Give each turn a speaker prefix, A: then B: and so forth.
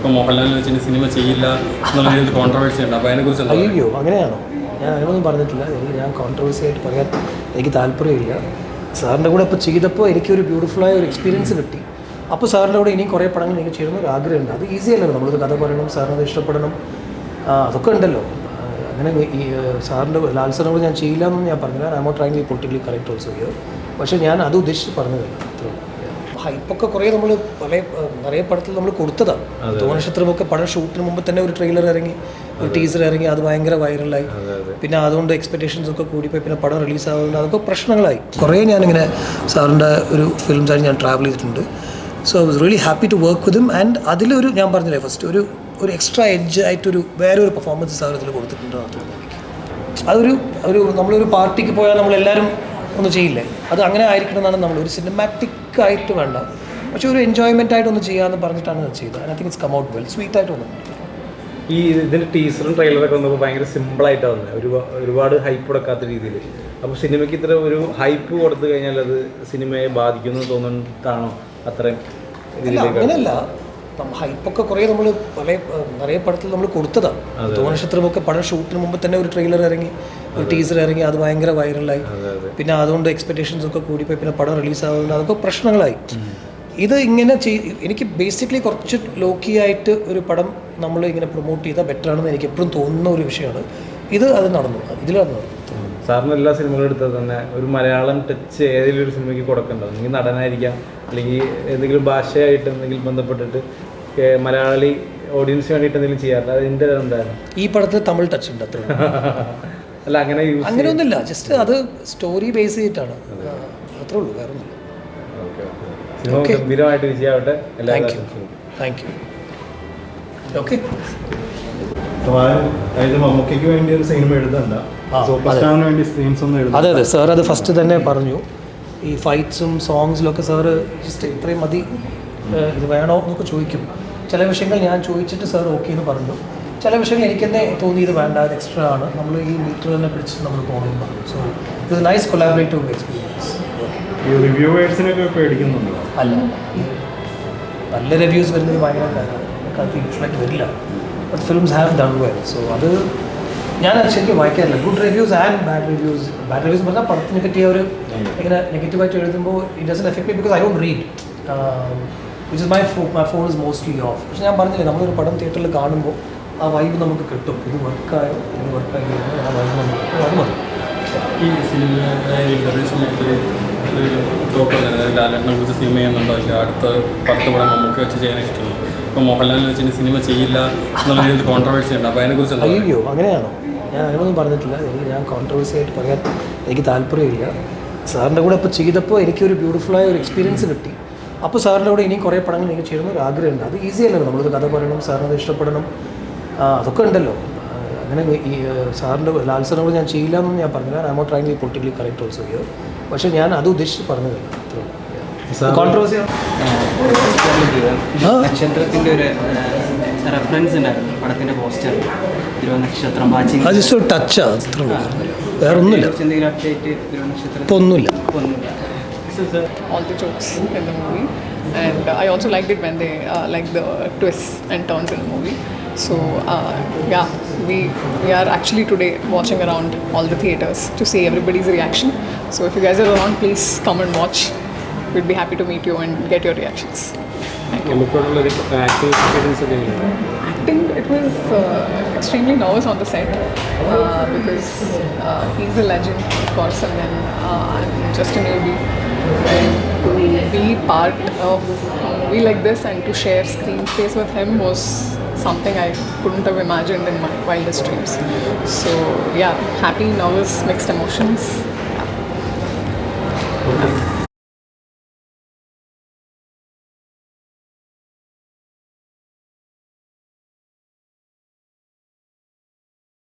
A: ഇപ്പം മോഹൻലാലിനെ വെച്ചിട്ട് സിനിമ ചെയ്യില്ല എന്നുള്ള രീതിയിൽ കോൺട്രവേഴ്സി ഉണ്ട്. അപ്പോൾ അതിനെക്കുറിച്ച്
B: അയ്യോ അങ്ങനെയാണോ? ഞാൻ അങ്ങനെയൊന്നും പറഞ്ഞിട്ടില്ല. എനിക്ക് ഞാൻ കോൺട്രവേഴ്സി ആയിട്ട് പറയാൻ എനിക്ക് താല്പര്യമില്ല. സാറിന്റെ കൂടെ ഇപ്പോൾ ചെയ്തപ്പോൾ എനിക്കൊരു ബ്യൂട്ടിഫുള്ളായ ഒരു എക്സ്പീരിയൻസ് കിട്ടി. അപ്പോൾ സാറിന്റെ കൂടെ ഇനിയും കുറേ പടങ്ങൾ എനിക്ക് ചെയ്യണമെന്ന് ഒരു ആഗ്രഹമുണ്ട്. അത് ഈസി അല്ലല്ലോ. നമ്മളൊരു കഥ പറയണം സാറിനത് ഇഷ്ടപ്പെടണം. അതൊക്കെ ഉണ്ടല്ലോ. അങ്ങനെ ഈ സാറിന്റെ ലാൽ സാറിനോട് ഞാൻ ചെയ്യില്ല എന്നൊന്നും ഞാൻ പറഞ്ഞില്ല. I'm trying to politically correct also here പക്ഷേ ഞാൻ അത് ഉദ്ദേശിച്ച് പറഞ്ഞതല്ല. ഹൈപ്പൊക്കെ കുറേ നമ്മൾ പല നിറയെ പടത്തിൽ നമ്മൾ കൊടുത്തതാണ്. ധോണക്ഷത്രമൊക്കെ പടം ഷൂട്ടിന് മുമ്പ് തന്നെ ഒരു ട്രെയിലർ ഇറങ്ങി ഒരു ടീസർ ഇറങ്ങി അത് ഭയങ്കര വൈറലായി പിന്നെ അതുകൊണ്ട് എക്സ്പെക്ടേഷൻസ് ഒക്കെ കൂടിപ്പോയി. പിന്നെ പടം റിലീസ് ആവുന്നുണ്ട് അതൊക്കെ പ്രശ്നങ്ങളായി. കുറേ ഞാനിങ്ങനെ സാറിന്റെ ഒരു ഫിലിംസായിട്ട് ഞാൻ ട്രാവൽ ചെയ്തിട്ടുണ്ട്. So I was really happy to work with and അതിലൊരു ഞാൻ പറഞ്ഞില്ലേ ഫസ്റ്റ് ഒരു ഒരു എക്സ്ട്രാ എഡ്ജ് ആയിട്ടൊരു വേറെ ഒരു പെർഫോമൻസ് സാർ ഇതിൽ കൊടുത്തിട്ടുണ്ടെന്ന് തോന്നുന്നു അതൊരു ഒരു നമ്മളൊരു പാർട്ടിക്ക് പോയാൽ നമ്മളെല്ലാവരും ഒന്ന് ചെയ്യില്ലേ? അത് അങ്ങനെ ആയിരിക്കണം എന്നാണ് നമ്മൾ ഒരു സിനിമാറ്റിക് ആയിട്ട് വേണ്ട. പക്ഷെ ഒരു എൻജോയ്മെന്റ് ആയിട്ട് ഒന്ന് ചെയ്യാമെന്ന് പറഞ്ഞിട്ടാണ് അത് ചെയ്തത്. I think it's come out well sweet ആയിട്ട് വന്നിട്ടുണ്ട്
C: ഈ ഇതിന്റെ ടീസറും ട്രെയിലറൊക്കെ വന്നപ്പോൾ ഭയങ്കര സിമ്പിളായിട്ടാണ് വന്നത് ഒരുപാട് ഒരുപാട് ഹൈപ്പ് കൊടുക്കാത്ത രീതിയിൽ. അപ്പോൾ സിനിമയ്ക്ക് ഇത്ര ഒരു ഹൈപ്പ് കൊടുത്തു കഴിഞ്ഞാൽ അത് സിനിമയെ ബാധിക്കുന്നു തോന്നുന്നതാണോ? അത്രയും
B: അങ്ങനെയല്ല. ഹൈപ്പൊക്കെ കുറേ നമ്മൾ പല നിറയെ പടത്തിൽ നമ്മൾ കൊടുത്തതാണ് നക്ഷത്രമൊക്കെ പടം ഷൂട്ടിന് മുമ്പ് തന്നെ ഒരു ട്രെയിലർ ഇറങ്ങി ഒരു ടീസർ ഇറങ്ങി അത് ഭയങ്കര വൈറലായി പിന്നെ അതുകൊണ്ട് എക്സ്പെക്ടേഷൻസ് ഒക്കെ കൂടിപ്പോയി പിന്നെ പടം റിലീസ് ആവുന്നത് അതൊക്കെ പ്രശ്നങ്ങളായി. ഇത് ഇങ്ങനെ ചെയ് എനിക്ക് ബേസിക്കലി കുറച്ച് ലോക്കി ആയിട്ട് ഒരു പടം നമ്മൾ ഇങ്ങനെ പ്രൊമോട്ട് ചെയ്താൽ ബെറ്റർ ആണെന്ന് എനിക്ക് എപ്പോഴും തോന്നുന്ന ഒരു വിഷയമാണ്. ഇത് അത് നടന്നു ഇതിലാണ് നടന്നു
C: സാറിന് എല്ലാ സിനിമകളും എടുത്തത് തന്നെ ഒരു മലയാളം ടച്ച് ഏതെങ്കിലും ഒരു സിനിമയ്ക്ക് കൊടുക്കണ്ടോ? അല്ലെങ്കിൽ നടനായിരിക്കാം അല്ലെങ്കിൽ എന്തെങ്കിലും ഭാഷയായിട്ട് എന്തെങ്കിലും ബന്ധപ്പെട്ടിട്ട് മലയാളി ഓഡിയൻസിന് വേണ്ടിയിട്ട് എന്തെങ്കിലും ചെയ്യാറില്ല അതിന്റെ എന്തായാലും
B: ഈ പടത്തിൽ തമിഴ് ടച്ച് ഉണ്ട് അത്ര
C: അല്ല അങ്ങനെ
B: അങ്ങനെയൊന്നുമില്ല. ജസ്റ്റ് അത് സ്റ്റോറി ബേസ് ചെയ്തിട്ടാണ്. അത്രേ ഉള്ളൂ. വേറെ ഒന്നുമില്ല
C: ഗംഭീരമായിട്ട് വിജയമാവട്ടെ. എല്ലാ
D: thank you thank you okay
B: അതെ. അതെ സാർ അത് ഫസ്റ്റ് തന്നെ പറഞ്ഞു. ഈ ഫൈറ്റ്സും സോങ്സിലൊക്കെ സാറ് ജസ്റ്റ് ഇത്രയും മതി. ഇത് വേണോ എന്നൊക്കെ ചോദിക്കും. ചില വിഷയങ്ങൾ ഞാൻ ചോദിച്ചിട്ട് സാർ ഓക്കെ എന്ന് പറഞ്ഞു. ചില വിഷയങ്ങൾ എനിക്ക് തന്നെ തോന്നി ഇത് വേണ്ട ഇത് എക്സ്ട്രാ ആണ്. നമ്മൾ ഈ മീറ്റർ തന്നെ പിടിച്ച് നമ്മൾ പോകുന്നു സോ ഇത് നൈസ് കൊലാബറേറ്റീവ് എക്സ്പീരിയൻസ് അല്ല. നല്ല റിവ്യൂസ് വരുന്നത് ഭയങ്കര കാര്യമാണ് അത് യൂഷ്വലായിട്ട് വരില്ല but films have done well so അത് ഞാൻ ശരിക്കും വായിക്കാറില്ല. Good reviews and bad reviews bad reviews പറഞ്ഞാൽ പടത്തിനെ പറ്റിയ ഒരു ഇങ്ങനെ നെഗറ്റീവായിട്ട് എഴുതുമ്പോൾ it doesn't effect me because I don't read which is my fo my phone is mostly off പക്ഷെ ഞാൻ പറഞ്ഞില്ലേ നമ്മളൊരു പടം തിയേറ്ററിൽ കാണുമ്പോൾ ആ വൈബ് നമുക്ക് കിട്ടും. ഇത് വർക്കായോ ഇത് വർക്കായോ ആ വൈബ് നമുക്ക് കിട്ടും. അത് മതി.
A: ഈ സിനിമ ഇന്റർവ്യൂ സമയത്ത് ടോക്ക് ലാലേട്ടനെ കുറിച്ച് സിനിമ ചെയ്യുന്നുണ്ടോ? അടുത്ത പത്ത് പടം നമുക്ക് വെച്ച് ചെയ്യാൻ ഇഷ്ടമാണ് ഇപ്പം മോഹൻലാലിനെ വെച്ച് സിനിമ ചെയ്യില്ല എന്നുള്ള രീതിയിൽ കോൺട്രവേഴ്സി ഉണ്ട്. അപ്പോൾ അതിനെക്കുറിച്ച്
B: അയ്യോ അങ്ങനെയാണോ? ഞാൻ അങ്ങനെയൊന്നും പറഞ്ഞിട്ടില്ല. എനിക്ക് ഞാൻ കോൺട്രവേഴ്സി ആയിട്ട് പറയാൻ എനിക്ക് താല്പര്യമില്ല. സാറിന്റെ കൂടെ ഇപ്പോൾ ചെയ്തപ്പോൾ എനിക്കൊരു ബ്യൂട്ടിഫുള്ളായ ഒരു എക്സ്പീരിയൻസ് കിട്ടി. അപ്പോൾ സാറിന്റെ കൂടെ ഇനിയും കുറേ പടങ്ങൾ എനിക്ക് ചെയ്യണം ഒരു ആഗ്രഹമുണ്ട്. അത് ഈസി അല്ലല്ലോ. നമ്മളൊരു കഥ പറയണം സാറിനത് ഇഷ്ടപ്പെടണം. അതൊക്കെ ഉണ്ടല്ലോ. അങ്ങനെ ഈ സാറിന്റെ ലാൽ സാറിനോട് ഞാൻ ചെയ്യില്ല എന്നൊന്നും ഞാൻ പറഞ്ഞില്ല. I'm trying to politically correct also here പക്ഷേ ഞാൻ അത് ഉദ്ദേശിച്ച് പറഞ്ഞതല്ല. കോൺട്രവേഴ്സി
E: നക്ഷത്രത്തിന്റെ ഒരു റെഫറൻസ് ഉണ്ടായിരുന്നു പടത്തിന്റെ പോസ്റ്റർ തിരുവനക്ഷത്രം വാച്ചിങ്
B: ടച്ചാണ് അത്ര വേറെ ഒന്നുമില്ല ഇപ്പോൾ ഒന്നുമില്ല
E: ഒന്നുമില്ല
F: all the jokes in the movie. And uh, I also liked it when they uh, like the twists and turns in the movie. So uh, yeah, we we are actually today watching around all the theaters to see everybody's reaction. So if you guys are around, please come and watch. We'd be happy to meet you and get your reactions.
A: നമുക്കുള്ളൊരു acting experience ഒക്കെ എങ്ങനെയാണ്
F: Acting, it was uh, extremely nervous on the set uh, because uh, he's a legend, of course, and then uh, I'm just a newbie. And to be part of a movie like this and to share screen space with him was something I couldn't have imagined in my wildest dreams. So, yeah, happy, nervous, mixed emotions.